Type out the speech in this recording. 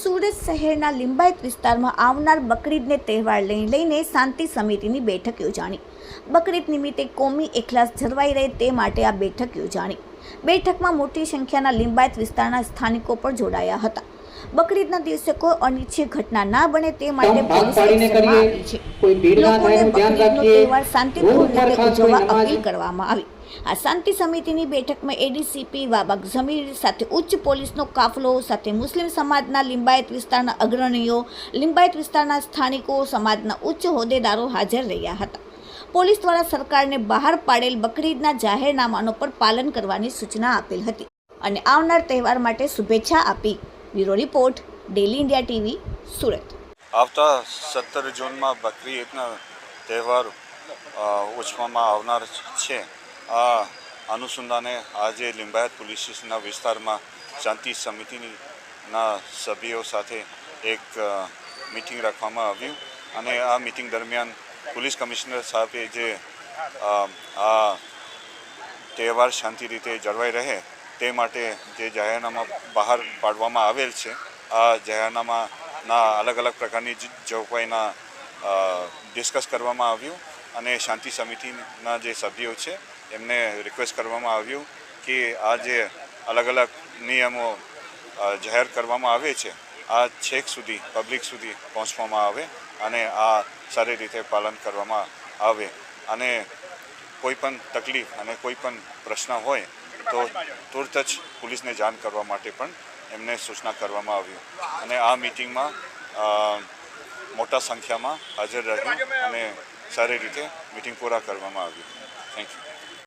સુરત શહેરના લિંબાયત વિસ્તારમાં આવનાર બકરીદને તહેવાર લઈ લઈને શાંતિ સમિતિની બેઠક યોજાણી. બકરીદ નિમિત્તે કોમી એખલાસ જળવાઈ રહે તે માટે આ બેઠક યોજાણી. બેઠકમાં મોટી સંખ્યાના લિંબાયત વિસ્તારના સ્થાનિકો પણ જોડાયા હતા. બકરીદના દિવસે કોઈ અનિચ્છિત ઘટના ના બને તે માટે પોલીસ એક્શનમાં આવી છે. કોઈ ભીડ ના થાય લોકોને બકરીદનો તહેવાર શાંતિપૂર્ણ રીતે ઉજવવા અપીલ કરવામાં આવી. આ શાંતિ સમિતિની બેઠકમાં એડીસીપી વાબાગ જમીર સાથે ઉચ્ચ પોલીસનો કાફલો સાથે મુસ્લિમ સમાજના લિંબાયત વિસ્તારના અગ્રણીઓ લિંબાયત વિસ્તારના સ્થાનિકો સમાજના ઉચ્ચ હોદ્દેદારો હાજર રહ્યા હતા. પોલીસ દ્વારા સરકારને બહાર પાડેલ બકરીદના જાહેરનામાનો પર પાલન કરવાની સૂચના આપેલ હતી. અને આવનાર તહેવાર માટે શુભેચ્છા આપી bureau report, daily India TV, Surat. આવતા સત્તર જૂનમાં બકરી ઈદનો તહેવાર ઉછવામાં આવનાર છે. આ અનુસંધાને આજે લિંબાયત પોલીસ સ્ટેશનના વિસ્તારમાં શાંતિ સમિતિના સભ્યો સાથે એક મિટિંગ રાખવામાં આવ્યું અને આ મિટિંગ દરમિયાન પોલીસ કમિશનર સાહેબે જે આ તહેવાર શાંતિ રીતે જળવાઈ રહે તે માટે જે જાહેરનામા બહાર પાડવામાં આવેલ છે, આ જાહેરનામાના અલગ અલગ પ્રકારની જોગવાઈના ડિસ્કસ કરવામાં આવ્યું અને શાંતિ સમિતિના જે સભ્યો છે, એમને રિક્વેસ્ટ કરવામાં આવ્યું કે આ જે અલગ અલગ નિયમો જાહેર કરવામાં આવે છે, આ છેક સુધી પબ્લિક સુધી પહોંચવામાં આવે અને આ સારી રીતે પાલન કરવામાં આવે. અને કોઈ પણ તકલીફ અને કોઈ પણ પ્રશ્ન હોય તો તુરત જ પોલીસને જાણ કરવા માટે પણ એમને સૂચના કરવામાં આવ્યું અને આ મિટિંગમાં મોટા સંખ્યામાં હાજર રહ્યું અને સારી રીતે મિટિંગ પૂરા કરવામાં આવ્યું થેન્ક યુ